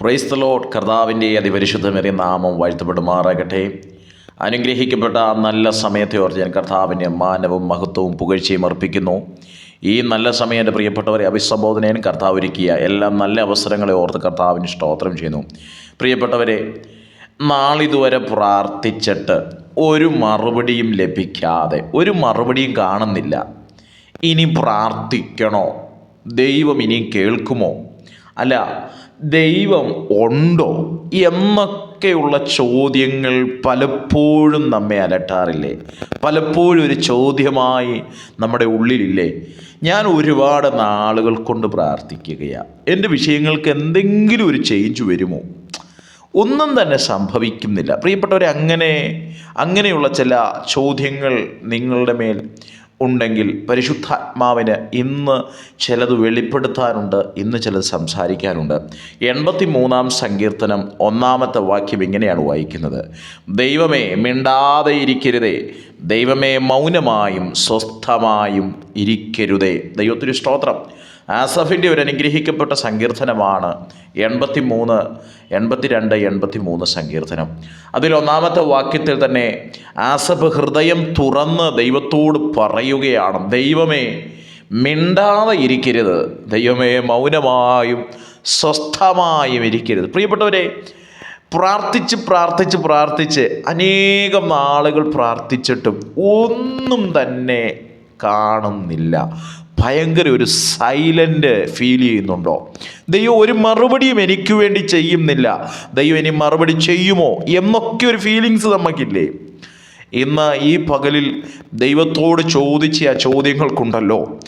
പ്രൈസ്തലോട്ട് കർത്താവിന്റെ അതിപരിശുദ്ധമേറിയ നാമം വാഴ്ത്തപ്പെടുമാറാകട്ടെ. അനുഗ്രഹിക്കപ്പെട്ട നല്ല സമയത്തെ ഓർത്ത് ഞാൻ കർത്താവിന്റെ മാനവും മഹത്വവും പുകഴ്ചയും അർപ്പിക്കുന്നു. ഈ നല്ല സമയം എന്റെ പ്രിയപ്പെട്ടവരെ അഭിസംബോധനയും കർത്താവ് ഒരുക്കിയ എല്ലാ നല്ല അവസരങ്ങളെ ഓർത്ത് കർത്താവിന് സ്തോത്രം ചെയ്യുന്നു. പ്രിയപ്പെട്ടവരെ നാളിതുവരെ പ്രാർത്ഥിച്ചിട്ട് ഒരു മറുപടിയും ലഭിക്കാതെ ഒരു മറുപടിയും കാണുന്നില്ല. ഇനി പ്രാർത്ഥിക്കണോ? ദൈവം ഇനി കേൾക്കുമോ? അല്ല ദൈവം ഉണ്ടോ? എന്നൊക്കെയുള്ള ചോദ്യങ്ങൾ പലപ്പോഴും നമ്മെ അലട്ടാറില്ലേ? പലപ്പോഴും ഒരു ചോദ്യമായി നമ്മുടെ ഉള്ളിലില്ലേ? ഞാൻ ഒരുപാട് നാളുകൾ കൊണ്ട് പ്രാർത്ഥിക്കുകയാണ് എന്റെ വിഷയങ്ങൾക്ക് എന്തെങ്കിലും ഒരു ചേഞ്ച് വരുമോ? ഒന്നും തന്നെ സംഭവിക്കുന്നില്ല. പ്രിയപ്പെട്ടവരെ അങ്ങനെ അങ്ങനെയുള്ള ചില ചോദ്യങ്ങൾ നിങ്ങളുടെ മേൽ ഉണ്ടെങ്കിൽ പരിശുദ്ധാത്മാവിന് ഇന്ന് ചിലത് വെളിപ്പെടുത്താനുണ്ട് ഇന്ന് ചിലത് സംസാരിക്കാനുണ്ട്. എൺപത്തി മൂന്നാം സങ്കീർത്തനം ഒന്നാമത്തെ വാക്യം ഇങ്ങനെയാണ് വായിക്കുന്നത്. ദൈവമേ മിണ്ടാതെ ഇരിക്കരുതേ. ദൈവമേ മൗനമായും സ്വസ്ഥമായും ഇരിക്കരുതേ. ദൈവത്തിന് സ്തോത്രം. ആസഫിന്റെ ഒരു അനുഗ്രഹിക്കപ്പെട്ട സങ്കീർത്തനമാണ് എൺപത്തി മൂന്ന് എൺപത്തി രണ്ട് എൺപത്തി മൂന്ന് സങ്കീർത്തനം. അതിൽ ഒന്നാമത്തെ വാക്യത്തിൽ തന്നെ ആസഫ് ഹൃദയം തുറന്ന് ദൈവത്തോട് പറയുകയാണ് ദൈവമേ മിണ്ടാതെ ഇരിക്കരുത്. ദൈവമേ മൗനമായും സ്വസ്ഥമായും ഇരിക്കരുത്. പ്രിയപ്പെട്ടവരെ പ്രാർത്ഥിച്ച് പ്രാർത്ഥിച്ച് പ്രാർത്ഥിച്ച് അനേകം നാളുകൾ പ്രാർത്ഥിച്ചിട്ടും ഒന്നും തന്നെ കാണുന്നില്ല. ഭയങ്കര ഒരു സൈലന്റ് ഫീൽ ചെയ്യുന്നുണ്ടോ? ദൈവം ഒരു മറുപടിയും എനിക്ക് വേണ്ടി ചെയ്യുന്നില്ല. ദൈവം ഇനി മറുപടി ചെയ്യുമോ എന്നൊക്കെ ഒരു ഫീലിങ്സ് നമുക്കില്ലേ? ഇന്ന് ഈ പകലിൽ ദൈവത്തോട് ചോദിച്ച ആ ചോദ്യങ്ങൾക്കുണ്ടല്ലോ.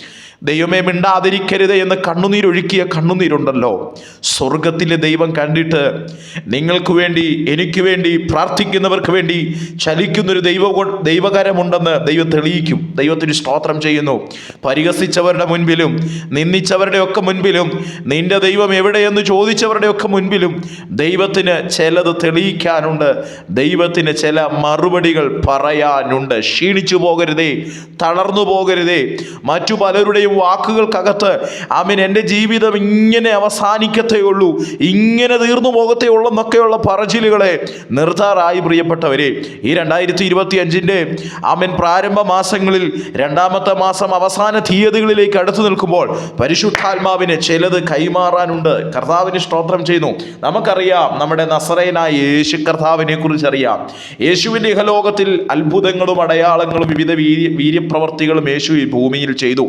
ദൈവമേ മിണ്ടാതിരിക്കരുത് എന്ന് കണ്ണുനീരൊഴുക്കിയ കണ്ണുനീരുണ്ടല്ലോ. സ്വർഗത്തിലെ ദൈവം കണ്ടിട്ട് നിങ്ങൾക്ക് വേണ്ടി എനിക്ക് വേണ്ടി പ്രാർത്ഥിക്കുന്നവർക്ക് വേണ്ടി ചലിക്കുന്നൊരു ദൈവ ദൈവകരമുണ്ടെന്ന് ദൈവം തെളിയിക്കും. ദൈവത്തിന് സ്തോത്രം ചെയ്യുന്നു. പരിഹസിച്ചവരുടെ മുൻപിലും നിന്ദിച്ചവരുടെ ഒക്കെ മുൻപിലും നിന്റെ ദൈവം എവിടെയെന്ന് ചോദിച്ചവരുടെ ഒക്കെ മുൻപിലും ദൈവത്തിന് ചിലത് തെളിയിക്കാനുണ്ട്. ദൈവത്തിന് ചില മറുപടികൾ പറയാനുണ്ട്. ക്ഷീണിച്ചു പോകരുതേ തളർന്നു പോകരുതേ. മറ്റു പലരുടെയും വാക്കുകൾക്കകത്ത് ആമീൻ എന്റെ ജീവിതം ഇങ്ങനെ അവസാനിക്കത്തേ ഉള്ളൂ ഇങ്ങനെ തീർന്നു പോകത്തേ ഉള്ളൂ എന്നൊക്കെയുള്ള പറച്ചിലുകളെ നിർത്താറായി പ്രിയപ്പെട്ടവരെ. ഈ രണ്ടായിരത്തി ഇരുപത്തി അഞ്ചിന്റെ ആമൻ പ്രാരംഭ മാസങ്ങളിൽ രണ്ടാമത്തെ മാസം അവസാന തീയതികളിലേക്ക് അടുത്തു നിൽക്കുമ്പോൾ പരിശുദ്ധാത്മാവിന് ചിലത് കൈമാറാനുണ്ട്. കർത്താവിന് സ്തോത്രം ചെയ്യുന്നു. നമുക്കറിയാം നമ്മുടെ നസറേനായ യേശു കർത്താവിനെ കുറിച്ചറിയാം. യേശുവിന്റെ ഇഹലോകത്തിൽ അത്ഭുതങ്ങളും അടയാളങ്ങളും വിവിധ വീര്യ വീര്യപ്രവർത്തികളും യേശു ഈ ഭൂമിയിൽ ചെയ്തു.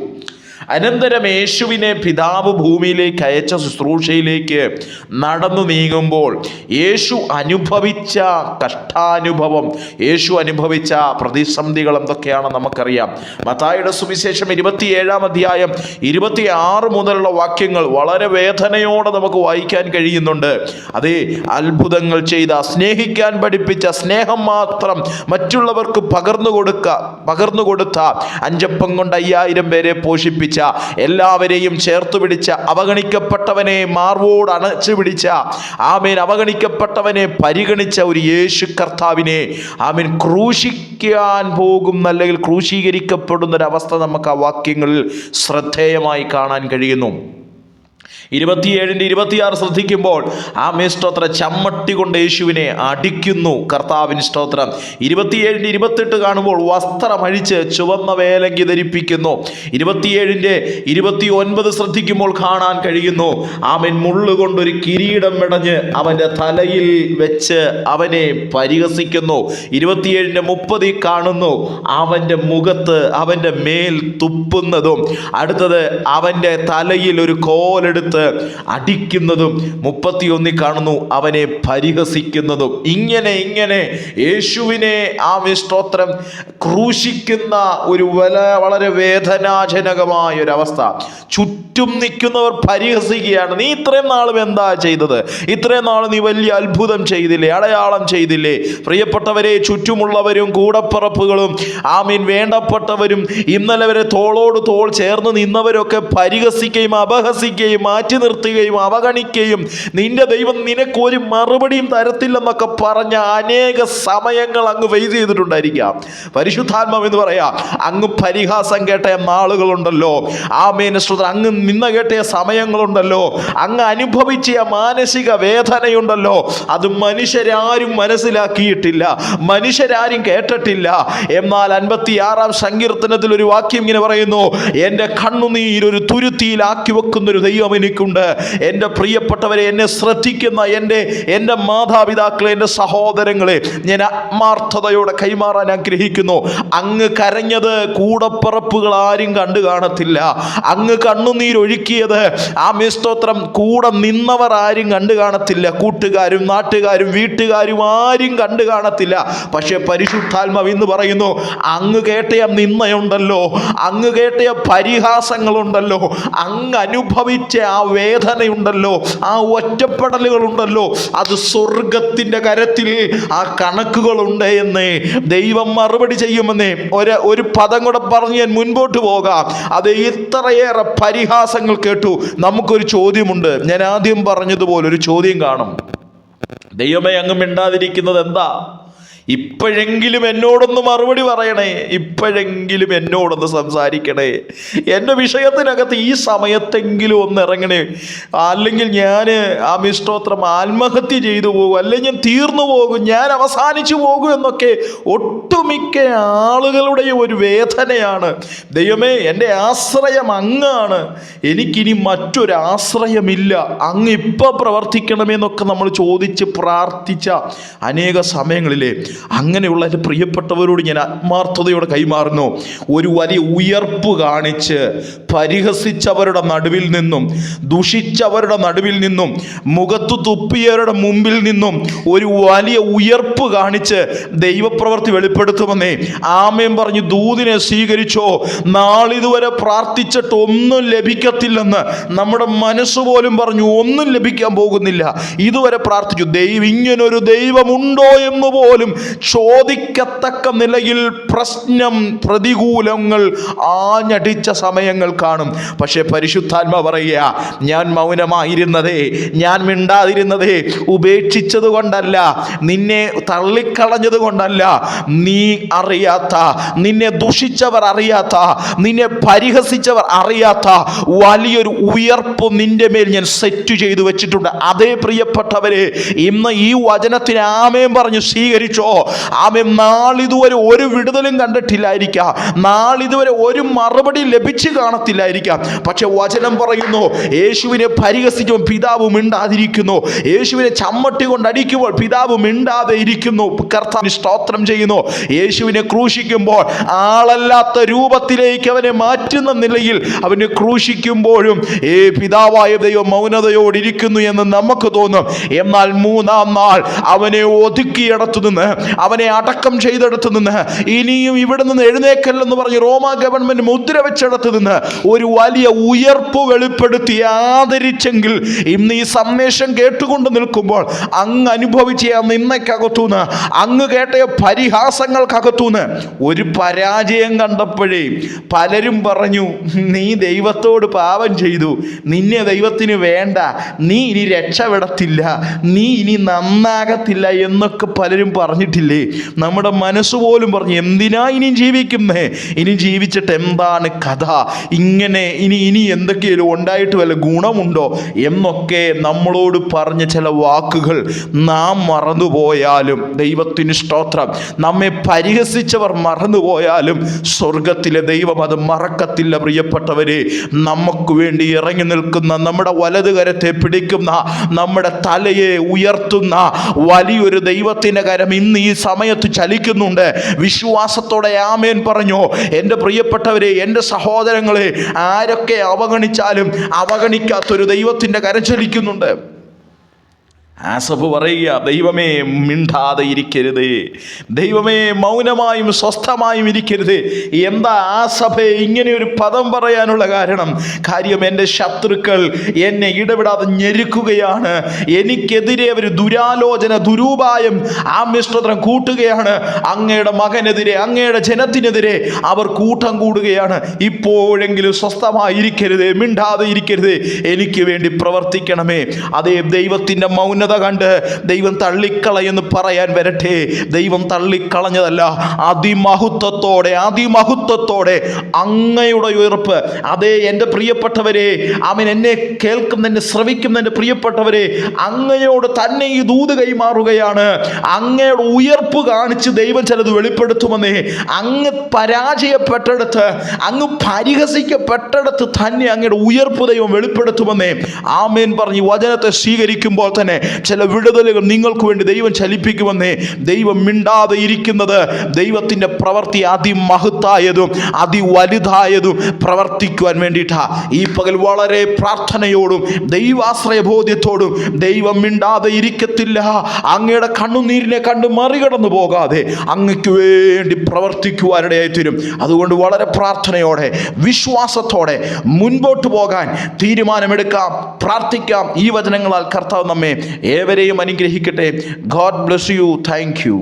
അനന്തരം യേശുവിനെ പിതാവ് ഭൂമിയിലേക്ക് അയച്ച ശുശ്രൂഷയിലേക്ക് നടന്നു നീങ്ങുമ്പോൾ യേശു അനുഭവിച്ച കഷ്ടാനുഭവം യേശു അനുഭവിച്ച പ്രതിസന്ധികൾ എന്തൊക്കെയാണ് നമുക്കറിയാം. മത്തായുടെ സുവിശേഷം ഇരുപത്തിയേഴാം അധ്യായം ഇരുപത്തി ആറ് മുതലുള്ള വാക്യങ്ങൾ വളരെ വേദനയോടെ നമുക്ക് വായിക്കാൻ കഴിയുന്നുണ്ട്. അതേ അത്ഭുതങ്ങൾ ചെയ്ത സ്നേഹിക്കാൻ പഠിപ്പിച്ച സ്നേഹം മാത്രം മറ്റുള്ളവർക്ക് പകർന്നു കൊടുക്ക പകർന്നു കൊടുത്ത അഞ്ചപ്പം കൊണ്ട് അയ്യായിരം പേരെ പോഷിപ്പിച്ച എല്ലാവരെയും ചേർത്ത് പിടിച്ച അവഗണിക്കപ്പെട്ടവനെ മാർവോട് അണച്ചു പിടിച്ച ആമീൻ അവഗണിക്കപ്പെട്ടവനെ പരിഗണിച്ച ഒരു യേശു കർത്താവിനെ ആമീൻ ക്രൂശിക്കാൻ പോകുന്ന അല്ലെങ്കിൽ ക്രൂശീകരിക്കപ്പെടുന്ന അവസ്ഥ നമുക്ക് ആ വാക്യങ്ങളിൽ ശ്രദ്ധേയമായി കാണാൻ കഴിയുന്നു. ഇരുപത്തിയേഴിന്റെ ഇരുപത്തിയാറ് ശ്രദ്ധിക്കുമ്പോൾ ആ മേസ്തോത്ര ചമ്മട്ടി കൊണ്ട് യേശുവിനെ അടിക്കുന്നു. കർത്താവിൻ സ്തോത്രം. ഇരുപത്തിയേഴിന്റെ ഇരുപത്തെട്ട് കാണുമ്പോൾ വസ്ത്രമഴിച്ച് ചുവന്ന വേലങ്കി ധരിപ്പിക്കുന്നു. ഇരുപത്തിയേഴിന്റെ ഇരുപത്തി ഒൻപത് ശ്രദ്ധിക്കുമ്പോൾ കാണാൻ കഴിയുന്നു. അവൻ മുള്ളുകൊണ്ടൊരു കിരീടം മെടഞ്ഞ് അവന്റെ തലയിൽ വെച്ച് അവനെ പരിഹസിക്കുന്നു. ഇരുപത്തിയേഴിന്റെ മുപ്പതിൽ കാണുന്നു. അവന്റെ മുഖത്ത് അവന്റെ മേൽ തുപ്പുന്നതും. അടുത്തത് അവന്റെ തലയിൽ ഒരു കോലെടുത്ത് അടിക്കുന്നതും മുപ്പത്തിയൊന്നിൽ കാണുന്നു അവനെ പരിഹസിക്കുന്നതും. ഇങ്ങനെ ഇങ്ങനെ യേശുവിനെ ആ സ്തോത്രം ക്രൂശിക്കുന്ന ഒരു വളരെ വേദനാജനകമായ ഒരു അവസ്ഥ. ചുറ്റും നിൽക്കുന്നവർ പരിഹസിക്കുകയാണ്. നീ ഇത്രയും നാളും എന്താ ചെയ്തത്? ഇത്രയും നാളും നീ വലിയ അത്ഭുതം ചെയ്തില്ലേ? അടയാളം ചെയ്തില്ലേ? പ്രിയപ്പെട്ടവരെ ചുറ്റുമുള്ളവരും കൂടപ്പറപ്പുകളും ആമീൻ വേണ്ടപ്പെട്ടവരും ഇന്നലെ വരെ തോളോട് തോൾ ചേർന്ന് നിന്നവരൊക്കെ പരിഹസിക്കുകയും അപഹസിക്കുകയും മാറ്റി നിർത്തുകയും അവഗണിക്കുകയും നിന്റെ ദൈവം നിനക്ക് ഒരു മറുപടിയും തരത്തില്ലെന്നൊക്കെ പറഞ്ഞ അനേക സമയങ്ങൾ അങ്ങ് ഫേസ് ചെയ്തിട്ടുണ്ടായിരിക്കാം. പരിശുദ്ധാത്മാവ് എന്ന് പറയാ അങ്ങ് പരിഹാസം കേട്ട നാളുകളുണ്ടല്ലോ. ആ മേനശ്രുത അങ്ങ് നിന്ന കേട്ടിയ സമയങ്ങളുണ്ടല്ലോ. അങ്ങ് അനുഭവിച്ച മാനസിക വേദനയുണ്ടല്ലോ. അത് മനുഷ്യരാരും മനസ്സിലാക്കിയിട്ടില്ല. മനുഷ്യരാരും കേട്ടിട്ടില്ല. എന്നാൽ അൻപത്തി ആറാം സങ്കീർത്തനത്തിൽ ഒരു വാക്യം ഇങ്ങനെ പറയുന്നു എന്റെ കണ്ണുനീരൊരു തുരുത്തിയിലാക്കി വെക്കുന്ന ഒരു ദൈവം എനിക്കുണ്ട്. എന്റെ പ്രിയപ്പെട്ടവരെ എന്നെ ശ്രദ്ധിക്കുന്ന എന്റെ എന്റെ മാതാപിതാക്കളെ എന്റെ സഹോദരങ്ങളെ ഞാൻ ആത്മാർത്ഥതയോടെ കൈമാറാൻ ആഗ്രഹിക്കുന്നു. അങ്ങ് കരഞ്ഞത് കൂടപ്പറപ്പുകൾ ആരും കണ്ടു കാണത്തില്ല. അങ്ങ് കണ്ണുനീരൊഴുക്കിയത്. ആ മിസ്തോത്രം കൂടെ നിന്നവർ ആരും കണ്ടു കാണത്തില്ല. കൂട്ടുകാരും നാട്ടുകാരും വീട്ടുകാരും ആരും കണ്ടു കാണത്തില്ല. പക്ഷെ പരിശുദ്ധാത്മാവ് ഇന്ന് പറയുന്നു അങ്ങ് കേട്ടയ നിന്നയുണ്ടല്ലോ അങ്ങ് കേട്ടയ പരിഹാസങ്ങളുണ്ടല്ലോ. അങ്ങ് അനുഭവിച്ച ആ വേദനയുണ്ടല്ലോ. ആ ഒറ്റപ്പെടലുകളുണ്ടല്ലോ. അത് സ്വർഗത്തിന്റെ കരത്തിൽ ആ കണക്കുകളുണ്ട് എന്ന്. ദൈവം മറുപടി ചെയ്യുമെന്നേ. ഒരു ഒരു പദം കൂടെ പറഞ്ഞ് ഞാൻ മുൻപോട്ട് പോകാം. അത് ഇത്രയേറെ പരിഹാസങ്ങൾ കേട്ടു. നമുക്കൊരു ചോദ്യമുണ്ട്. ഞാൻ ആദ്യം പറഞ്ഞതുപോലെ ഒരു ചോദ്യം കാണും. ദൈവമേ അങ്ങ് മിണ്ടാതിരിക്കുന്നത് എന്താ? ഇപ്പോഴെങ്കിലും എന്നോടൊന്ന് മറുപടി പറയണേ. ഇപ്പോഴെങ്കിലും എന്നോടൊന്ന് സംസാരിക്കണേ. എന്റെ വിഷയത്തിനകത്ത് ഈ സമയത്തെങ്കിലും ഒന്ന് ഇറങ്ങണേ. അല്ലെങ്കിൽ ഞാൻ ആ മിഷ്ടോത്രം ആത്മഹത്യ ചെയ്തു പോകും. അല്ലെങ്കിൽ ഞാൻ തീർന്നു പോകും. ഞാൻ അവസാനിച്ചു പോകും എന്നൊക്കെ ഒട്ടുമിക്ക ആളുകളുടെയും ഒരു വേദനയാണ്. ദൈവമേ എന്റെ ആശ്രയം അങ്ങാണ്. എനിക്കിനി മറ്റൊരു ആശ്രയമില്ല. അങ്ങ് ഇപ്പം പ്രവർത്തിക്കണമെന്നൊക്കെ നമ്മൾ ചോദിച്ച് പ്രാർത്ഥിച്ച അനേക സമയങ്ങളിലെ അങ്ങനെയുള്ള എന്റെ പ്രിയപ്പെട്ടവരോട് ഞാൻ ആത്മാർത്ഥതയോടെ കൈമാറുന്നു. ഒരു വലിയ ഉയർപ്പ് കാണിച്ച് പരിഹസിച്ചവരുടെ നടുവിൽ നിന്നും ദുഷിച്ചവരുടെ നടുവിൽ നിന്നും മുഖത്തു തുപ്പിയവരുടെ മുമ്പിൽ നിന്നും ഒരു വലിയ ഉയർപ്പ് കാണിച്ച് ദൈവപ്രവൃത്തി വെളിപ്പെടുത്തുമെന്നേ ആമയം പറഞ്ഞു ദൂതിനെ സ്വീകരിച്ചോ നാളിതുവരെ പ്രാർത്ഥിച്ചിട്ട് ഒന്നും ലഭിക്കത്തില്ലെന്ന് നമ്മുടെ മനസ്സ് പോലും പറഞ്ഞു ഒന്നും ലഭിക്കാൻ പോകുന്നില്ല. ഇതുവരെ പ്രാർത്ഥിച്ചു ദൈവം ഇങ്ങനൊരു ദൈവമുണ്ടോ എന്ന് പോലും ചോദിക്കത്തക്ക നിലയിൽ പ്രശ്നം പ്രതികൂലങ്ങൾ ആഞ്ഞടിച്ച സമയങ്ങൾ കാണും. പക്ഷേ പരിശുദ്ധാത്മ പറയുക ഞാൻ മൗനമായിരുന്നതേ ഞാൻ മിണ്ടാതിരുന്നതേ ഉപേക്ഷിച്ചത് കൊണ്ടല്ല നിന്നെ തള്ളിക്കളഞ്ഞത് കൊണ്ടല്ല നീ അറിയാത്ത നിന്നെ ദുഷിച്ചവർ അറിയാത്ത നിന്നെ പരിഹസിച്ചവർ അറിയാത്ത വലിയൊരു ഉയർപ്പ് നിന്റെ മേൽ ഞാൻ സെറ്റ് ചെയ്തു വെച്ചിട്ടുണ്ട്. അതേ പ്രിയപ്പെട്ടവരെ ഇന്ന് ഈ വചനത്തിന് ആമയം പറഞ്ഞു സ്വീകരിച്ചോ? ആമയം നാളിതുവരെ ഒരു വിടുതലും കണ്ടിട്ടില്ലായിരിക്കാം. നാളിതുവരെ ഒരു മറുപടി ലഭിച്ചു കാണത്തില്ലായിരിക്കാം പക്ഷെ വചനം പറയുന്നു യേശുവിനെ പരിഹസിക്കുമ്പോൾ പിതാവ് മിണ്ടാതിരിക്കുന്നു. യേശുവിനെ ചമ്മട്ടി കൊണ്ട് അടിക്കുമ്പോൾ പിതാവ് മിണ്ടാതെ ഇരിക്കുന്നു. കർത്താവ് സ്തോത്രം ചെയ്യുന്നു. യേശുവിനെ ക്രൂശിക്കുമ്പോൾ ആളല്ലാത്ത രൂപത്തിലേക്ക് അവനെ മാറ്റുന്ന നിലയിൽ അവനെ ക്രൂശിക്കുമ്പോഴും ഏ പിതാവായ ദൈവം മൗനതയോടിരിക്കുന്നു എന്ന് നമുക്ക് തോന്നും. എന്നാൽ മൂന്നാം നാൾ അവനെ ഒതുക്കിയിടത്തു നിന്ന് അവനെ അടക്കം ചെയ്തെടുത്തു നിന്ന് ഇനിയും ഇവിടെ നിന്ന് എഴുന്നേക്കല്ലെന്ന് പറഞ്ഞ് റോമ ഗവൺമെന്റ് മുദ്ര വെച്ചെടുത്തു നിന്ന് ഒരു വലിയ ഉയർപ്പ് വെളിപ്പെടുത്തി ആദരിച്ചെങ്കിൽ ഇന്ന് ഈ സന്ദേശം കേട്ടുകൊണ്ട് നിൽക്കുമ്പോൾ അങ്ങ് അനുഭവിച്ച ആ നിന്നയ്ക്കകത്തുനിന്ന് അങ്ങ് കേട്ട പരിഹാസങ്ങൾക്കകത്തുനിന്ന് ഒരു പരാജയം കണ്ടപ്പോഴേ പലരും പറഞ്ഞു നീ ദൈവത്തോട് പാപം ചെയ്തു നിന്നെ ദൈവത്തിന് വേണ്ട നീ ഇനി രക്ഷപ്പെടത്തില്ല നീ ഇനി നന്നാകത്തില്ല എന്നൊക്കെ പലരും പറഞ്ഞിട്ടില്ലേ? നമ്മുടെ മനസ്സ് പോലും പറഞ്ഞു എന്തിനാ ഇനി ജീവിക്കുന്നേ? ഇനി ജീവിച്ചിട്ട് എന്താണ് കഥ? ഇങ്ങനെ ഇനി ഇനി എന്തൊക്കെയാലും ഉണ്ടായിട്ട് വല്ല ഗുണമുണ്ടോ എന്നൊക്കെ നമ്മളോട് പറഞ്ഞ ചില വാക്കുകൾ നാം മറന്നുപോയാലും ദൈവത്തിന് സ്തോത്രം. നമ്മെ പരിഹസിച്ചവർ മറന്നുപോയാലും സ്വർഗത്തിലെ ദൈവം അത് മറക്കത്തില്ല പ്രിയപ്പെട്ടവരെ. നമുക്ക് വേണ്ടി ഇറങ്ങി നിൽക്കുന്ന നമ്മുടെ വലത് കരത്തെ പിടിക്കുന്ന നമ്മുടെ തലയെ ഉയർത്തുന്ന വലിയൊരു ദൈവത്തിന്റെ കരം ഇന്ന് ഈ സമയത്ത് ചലിക്കുന്നുണ്ട്. വിശ്വാസത്തോടെ ആമേൻ പറഞ്ഞു. എന്റെ പ്രിയപ്പെട്ടവരെ എന്റെ സഹോദരങ്ങളെ ആരൊക്കെ അവഗണിച്ചാലും അവഗണിക്കാത്തൊരു ദൈവത്തിന്റെ കരം ചലിക്കുന്നുണ്ട്. ആസഫ് പറയുക ദൈവമേ മിണ്ടാതെ ഇരിക്കരുത്. ദൈവമേ മൗനമായും സ്വസ്ഥമായും ഇരിക്കരുത്. എന്താ ആസഫെ ഇങ്ങനെ ഒരു പദം പറയാനുള്ള കാരണം? കാര്യം എന്റെ ശത്രുക്കൾ എന്നെ ഇടപെടാതെ ഞെരുക്കുകയാണ്. എനിക്കെതിരെ അവർ ദുരാലോചന ദുരൂപായം ആ മിശ്രത്രം കൂട്ടുകയാണ്. അങ്ങയുടെ മകനെതിരെ അങ്ങയുടെ ജനത്തിനെതിരെ അവർ കൂട്ടം കൂടുകയാണ്. ഇപ്പോഴെങ്കിലും സ്വസ്ഥമായിരിക്കരുത് മിണ്ടാതെ ഇരിക്കരുത്. എനിക്ക് വേണ്ടി പ്രവർത്തിക്കണമേ. അതേ ദൈവത്തിന്റെ മൗനത കണ്ട് ദൈവം തള്ളിക്കളയെന്ന് പറയാൻ വരട്ടെ. ദൈവം തള്ളിക്കളഞ്ഞതല്ല അതിമഹത്വത്തോടെ അതിമഹത്വത്തോടെ അങ്ങയുടെ ഉയർപ്പ്. അതേ എന്റെ പ്രിയപ്പെട്ടവരെ അവൻ എന്നെ കേൾക്കുന്ന എന്നെ ശ്രവിക്കുന്ന എന്റെ പ്രിയപ്പെട്ടവരെ അങ്ങയോട് തന്നെ ഈ ദൂത് കൈമാറുകയാണ്. അങ്ങയുടെ ഉയർപ്പ് കാണിച്ച് ദൈവം ചിലത് വെളിപ്പെടുത്തുമെന്നേ അങ്ങ് പരാജയപ്പെട്ടിടത്ത് അങ്ങ് പരിഹസിക്കപ്പെട്ടിടത്ത് തന്നെ അങ്ങയുടെ ഉയർപ്പ് ദൈവം വെളിപ്പെടുത്തുമെന്നേ ആമേൻ പറഞ്ഞ് വചനത്തെ സ്വീകരിക്കുമ്പോൾ തന്നെ ചില വിടുതലുകൾ നിങ്ങൾക്ക് വേണ്ടി ദൈവം ചലിപ്പിക്കുമെന്നേ ദൈവം മിണ്ടാതെ ഇരിക്കുന്നത്. ദൈവത്തിന്റെ പ്രവൃത്തി അതിമഹത്തായതും അതിവലുതായതും പ്രവർത്തിക്കുവാൻ വേണ്ടിയിട്ടാണ് ഈ പകൽ വളരെ പ്രാർത്ഥനയോടും ദൈവാശ്രയ ബോധ്യത്തോടും ദൈവം മിണ്ടാതെ ഇരിക്കത്തില്ല. അങ്ങയുടെ കണ്ണുനീരിനെ കണ്ട് മറികടന്നു പോകാതെ അങ്ങയ്ക്ക് വേണ്ടി പ്രവർത്തിക്കുവാനിടയായി തീരും അതുകൊണ്ട് വളരെ പ്രാർത്ഥനയോടെ വിശ്വാസത്തോടെ മുൻപോട്ട് പോകാൻ തീരുമാനമെടുക്കാം പ്രാർത്ഥിക്കാം. ഈ വചനങ്ങളാൽ കർത്താവ് നമ്മെ ഏവരെയും അനുഗ്രഹിക്കട്ടെ God bless you thank you